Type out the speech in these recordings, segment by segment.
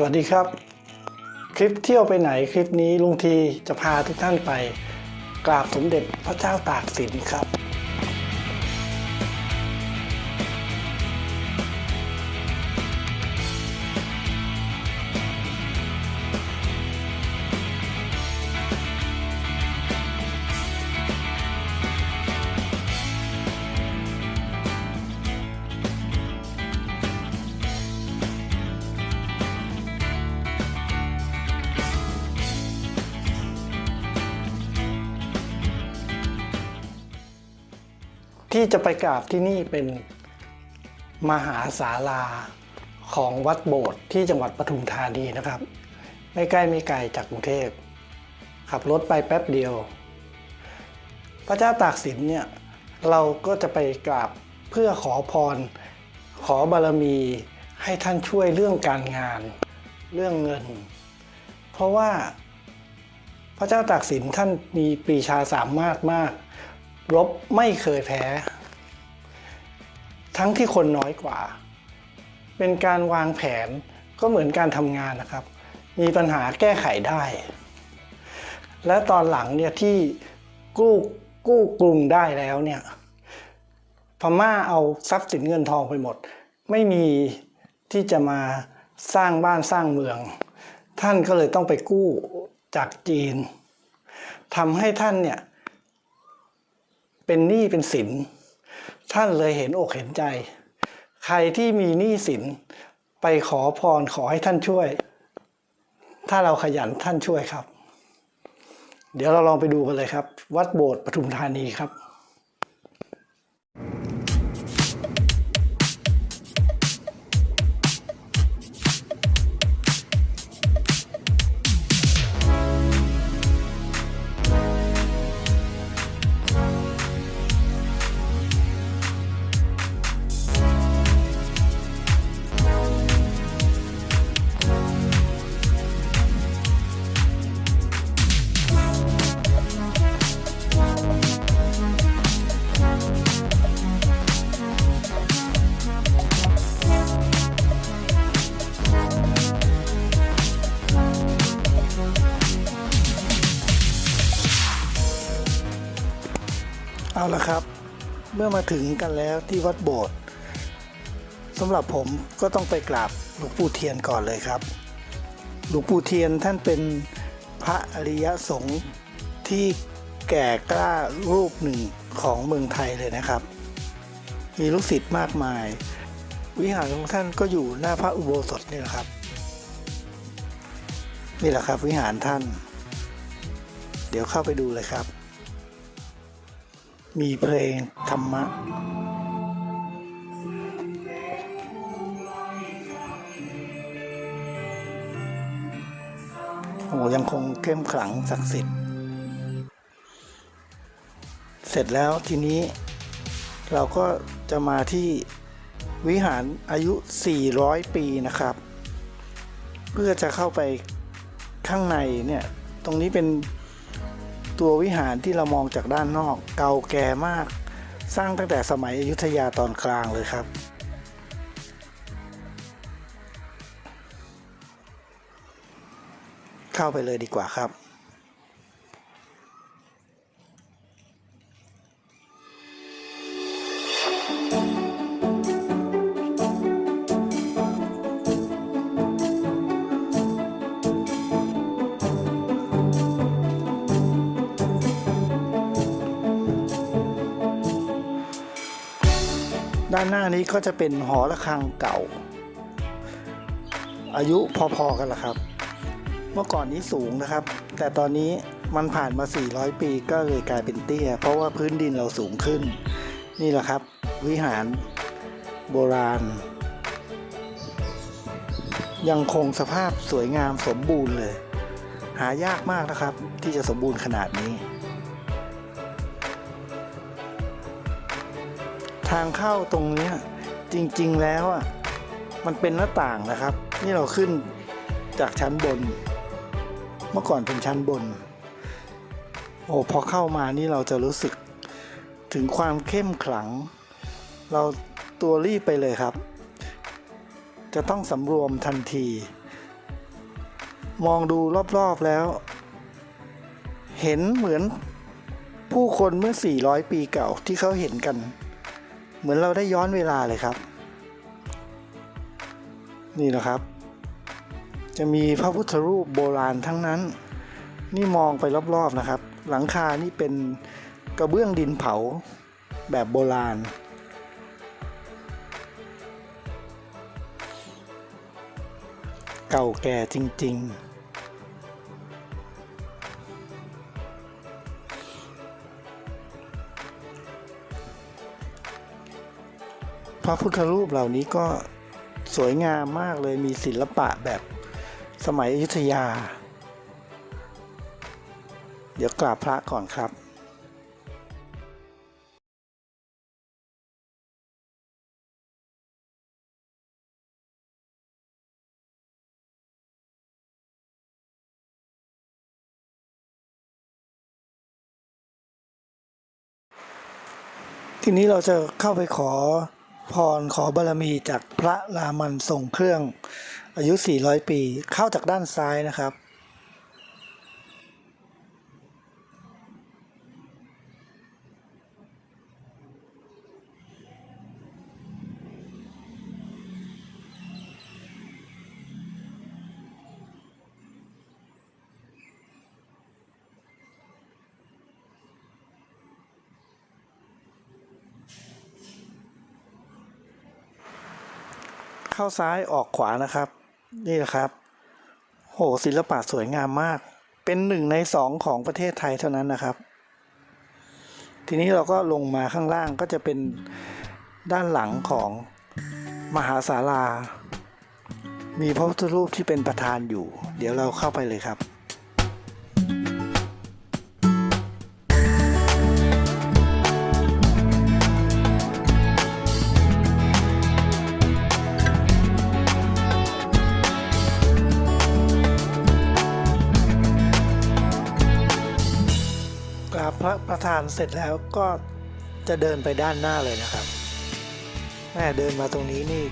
สวัสดีครับ คลิปเที่ยวไปไหนคลิปนี้ลุงทีจะพาทุกท่านไป กราบสมเด็จพระเจ้าตากสินครับ ที่จะไปกราบที่นี่เป็นมหาศาลาของวัดโบสถ์ที่จังหวัดปทุมธานีนะครับ ไม่ใกล้ไม่ไกลจากกรุงเทพ ขับรถไปแป๊บเดียว พระเจ้าตากสินเนี่ยเราก็จะไปกราบเพื่อขอพร ขอบารมีให้ท่านช่วยเรื่องการงาน เรื่องเงิน เพราะว่าพระเจ้าตากสินท่านมีปรีชาสามารถมาก รบไม่เคยแพ้ ทั้งที่คนน้อยกว่า เป็นการวางแผนก็เหมือนการทำงานนะครับ มีปัญหาแก้ไขได้ และตอนหลังเนี่ยที่กู้กู้กรุงได้แล้วเนี่ยพม่าเอาทรัพย์สินเงินทองไปหมด ไม่มีที่จะมาสร้างบ้านสร้างเมือง ท่านก็เลยต้องไปกู้จากจีนทำให้ท่านเนี่ย เป็นหนี้เป็นสิน ท่านเลยเห็นอกเห็นใจ ใครที่มีหนี้สินไปขอพรขอให้ท่านช่วย ถ้าเราขยันท่านช่วยครับ เดี๋ยวเราลองไปดูกันเลยครับ วัดโบสถ์ปทุมธานีครับ อมาถึงกันแล้วที่วัดโบสถ์สำหรับผมก็ต้องไปกราบหลวงปู่เทียนก่อนเลยครับ หลวงปู่เทียนท่านเป็นพระอริยสงฆ์ที่แก่กล้ารูปหนึ่งของเมืองไทยเลยนะครับ มีลูกศิษย์มากมาย วิหารของท่านก็อยู่หน้าพระอุโบสถนี่แหละครับ นี่แหละครับวิหารท่าน เดี๋ยวเข้าไปดูเลยครับ มีเพลงธรรมะ โอ้ยังคงเข้มขลังศักดิ์สิทธิ์ เสร็จแล้วทีนี้เราก็จะมาที่วิหารอายุ 400 ปีนะครับ เพื่อจะเข้าไปข้างในเนี่ย ตรงนี้เป็น ตัววิหารที่เรามองจากด้านนอก เก่าแก่มาก สร้างตั้งแต่สมัยอยุธยาตอนกลางเลยครับ เข้าไปเลยดีกว่าครับ ก็จะเป็นหอระฆังเก่า อายุพอๆกันละครับ เมื่อก่อนนี้สูงนะครับ แต่ตอนนี้มันผ่านมา 400 ปีก็เลยกลายเป็นเตี้ย เพราะว่าพื้นดินเราสูงขึ้น นี่แหละครับ วิหารโบราณ ยังคงสภาพสวยงามสมบูรณ์เลย หายากมากนะครับ ที่จะสมบูรณ์ขนาดนี้ ทางเข้าตรงนี้ จริงๆแล้วอะมันเป็นหน้าต่างนะครับ นี่เราขึ้นจากชั้นบน เมื่อก่อนเป็นชั้นบน โอ้พอเข้ามานี่เราจะรู้สึกถึงความเข้มขลัง เราตัวรีบไปเลยครับ จะต้องสำรวมทันที มองดูรอบๆแล้ว เห็นเหมือนผู้คนเมื่อ 400 ปีเก่าที่เขาเห็นกัน เหมือนเราได้ย้อนเวลาเลยครับ นี่นะครับ จะมีพระพุทธรูปโบราณทั้งนั้น นี่มองไปรอบๆนะครับ หลังคานี่เป็นกระเบื้องดินเผาแบบโบราณ เก่าแก่จริง ๆ ระพุทธรูปเหล่านี้ก็สวยงามมากเลยมีศิลปะแบบสมัยอยุธยา เดี๋ยวกราบพระก่อนครับทีนี้เราจะเข้าไปขอ พรขอบารมีจากพระรามันทรงเครื่องอายุ 400 ปี เข้าจากด้านซ้ายนะครับ เข้าซ้ายออกขวานะครับ นี่แหละครับ โหศิลปะสวยงามมาก เป็นหนึ่งในสองของประเทศไทยเท่านั้นนะครับ ทีนี้เราก็ลงมาข้างล่างก็จะเป็นด้านหลังของมหาศาลา มีพระพุทธรูปที่เป็นประธานอยู่ เดี๋ยวเราเข้าไปเลยครับานเสร็จแล้วก็จะเดินไปด้านหน้าเลยนะครับ แม่เดินมาตรงนี้นี่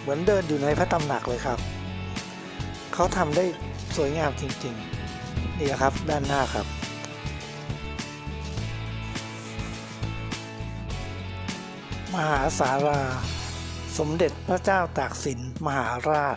เหมือนเดินอยู่ในพระตำหนักเลยครับ เขาทำได้สวยงามจริงๆ นี่ครับด้านหน้าครับ มหาสารา สมเด็จพระเจ้าตากสินมหาราช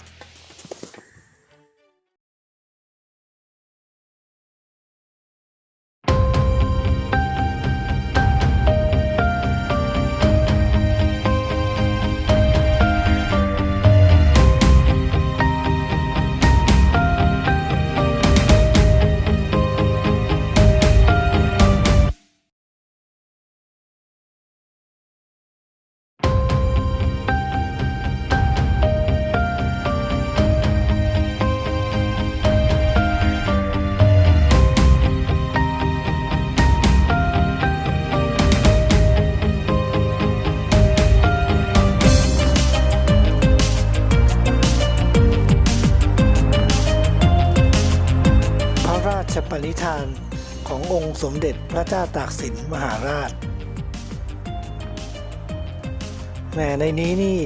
สมเด็จพระเจ้าตากสินมหาราชแหมในนี้นี่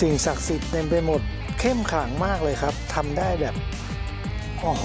สิ่งศักดิ์สิทธิ์เต็มไปหมดเข้มขลังมากเลยครับทำได้แบบ โอ้โห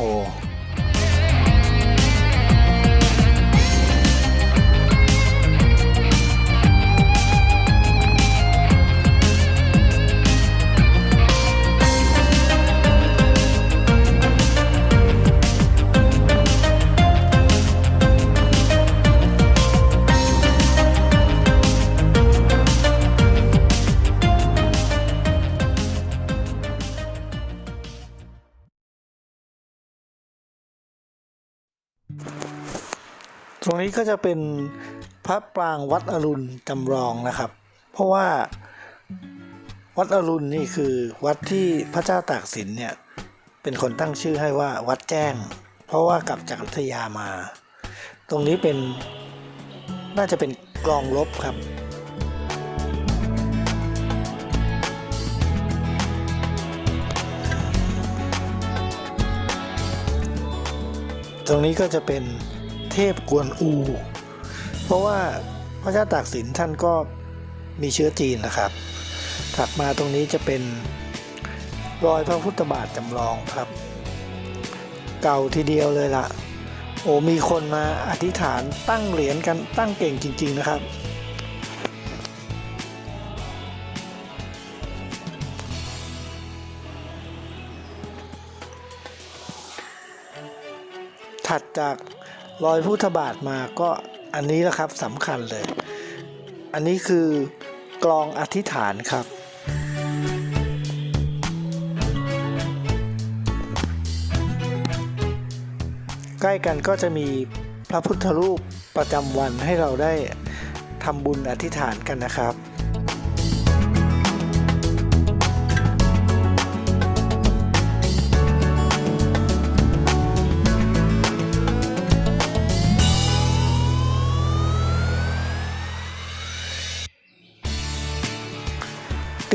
ตรงนี้ก็จะเป็นพระปรางวัดอรุณจำลองนะครับ เพราะว่าวัดอรุณนี่คือวัดที่พระเจ้าตากสินเนี่ยเป็นคนตั้งชื่อให้ว่าวัดแจ้ง เพราะว่ากลับจากอยุธยามา ตรงนี้เป็นน่าจะเป็นกลองลบครับตรงนี้ก็จะเป็น เทพกวนอู เพราะว่าพระเจ้าตากสินท่านก็มีเชื้อจีนนะครับ ถัดมาตรงนี้จะเป็นรอยพระพุทธบาทจำลองครับ เก่าทีเดียวเลยล่ะ โอ้มีคนมาอธิษฐานตั้งเหรียญกันตั้งเก่งจริง ๆ นะครับถัดจาก รอยพุทธบาทมาก็อันนี้แหละครับสำคัญเลย อันนี้คือกลองอธิษฐานครับ ใกล้กันก็จะมีพระพุทธรูปประจำวันให้เราได้ทำบุญอธิษฐานกันนะครับ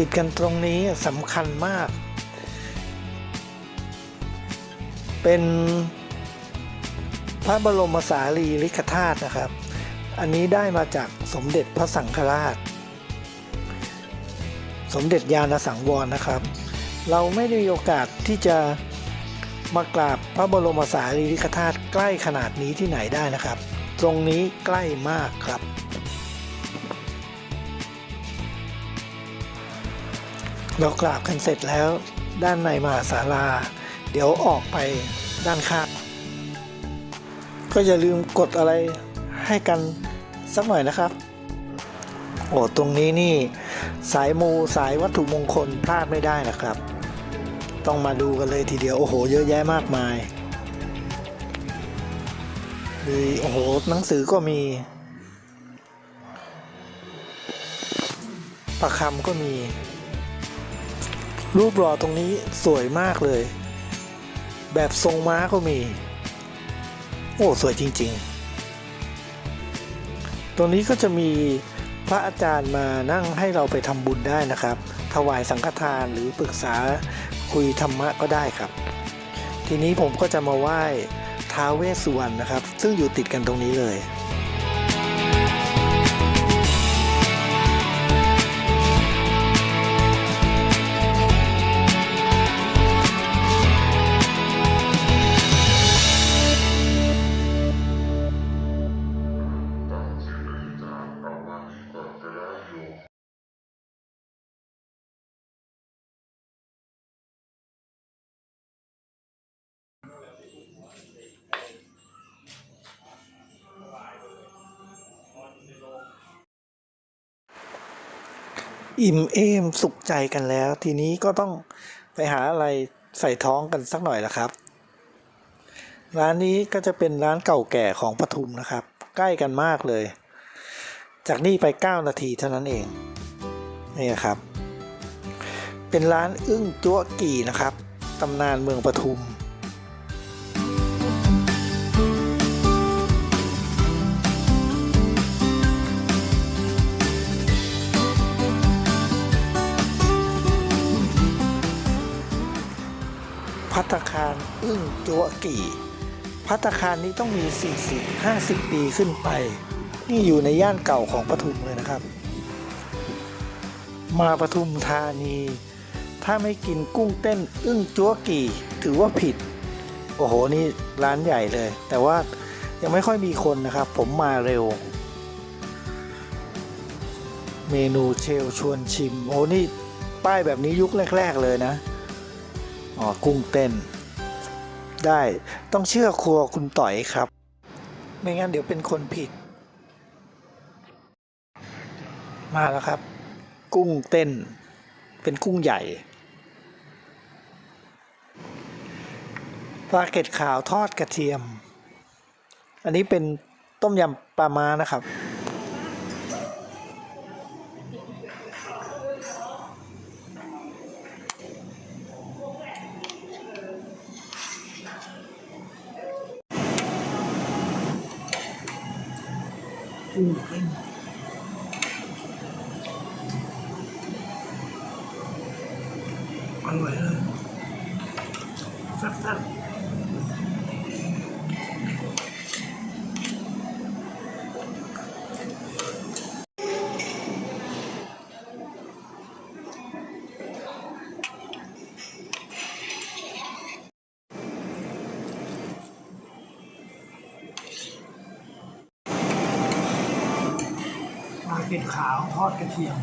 ติดกันตรงนี้สำคัญมาก เป็นพระบรมสารีริกธาตุนะครับ อันนี้ได้มาจากสมเด็จพระสังฆราช สมเด็จยาณสังวรนะครับ เราไม่ได้มีโอกาสที่จะมากราบพระบรมสารีริกธาตุใกล้ขนาดนี้ที่ไหนได้นะครับ ตรงนี้ใกล้มากครับ เรากราบกันเสร็จแล้ว ด้านในมหาศาลา เดี๋ยวออกไปด้านข้างก็อย่าลืมกดอะไรให้กันสักหน่อยนะครับ โอ้ตรงนี้นี่สายมูสายวัตถุมงคลพลาดไม่ได้นะครับ ต้องมาดูกันเลยทีเดียว โอ้โห เยอะแยะมากมายมีโอ้โห หนังสือก็มีประคำก็มี รูปหล่อตรงนี้สวยมากเลย แบบทรงม้าก็มี โอ้ สวยจริง ๆ ตรงนี้ก็จะมีพระอาจารย์มานั่งให้เราไปทำบุญได้นะครับ ถวายสังฆทานหรือปรึกษาคุยธรรมะก็ได้ครับ ทีนี้ผมก็จะมาไหว้ท้าเวสสุวรรณนะครับ ซึ่งอยู่ติดกันตรงนี้เลย อิ่มเอมสุขใจกันแล้ว ทีนี้ก็ต้องไปหาอะไรใส่ท้องกันสักหน่อยละครับ ร้านนี้ก็จะเป็นร้านเก่าแก่ของปทุมนะครับ ใกล้กันมากเลย จากนี่ไป 9 นาทีเท่านั้นเองนี่ครับ เป็นร้านอึ้งจั๊วกี่นะครับตำนานเมืองปทุม พัตคารอึ้งจัวกี่พัตคารนี้ต้องมี 40 50 ปีขึ้นไป นี่อยู่ในย่านเก่าของปทุมเลยนะครับ มาปทุมธานี ถ้าไม่กินกุ้งเต้นอึ้งจัวกี่ ถือว่าผิด โอ้โห นี่ร้านใหญ่เลย แต่ว่ายังไม่ค่อยมีคนนะครับ ผมมาเร็ว เมนูเชลชวนชิม โอ้นี่ป้ายแบบนี้ยุคแรก ๆ เลยนะ อ๋อกุ้งเต้น ได้ต้องเชื่อครัวคุณต่อยครับ ไม่งั้นเดี๋ยวเป็นคนผิด มาแล้วครับ กุ้งเต้น เป็นกุ้งใหญ่ปลาเก็ดขาวทอดกระเทียม อันนี้เป็นต้มยำปลาม้านะครับ อ เป็ดขาวทอดกระเทียม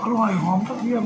อร่อยหอมกระเทียม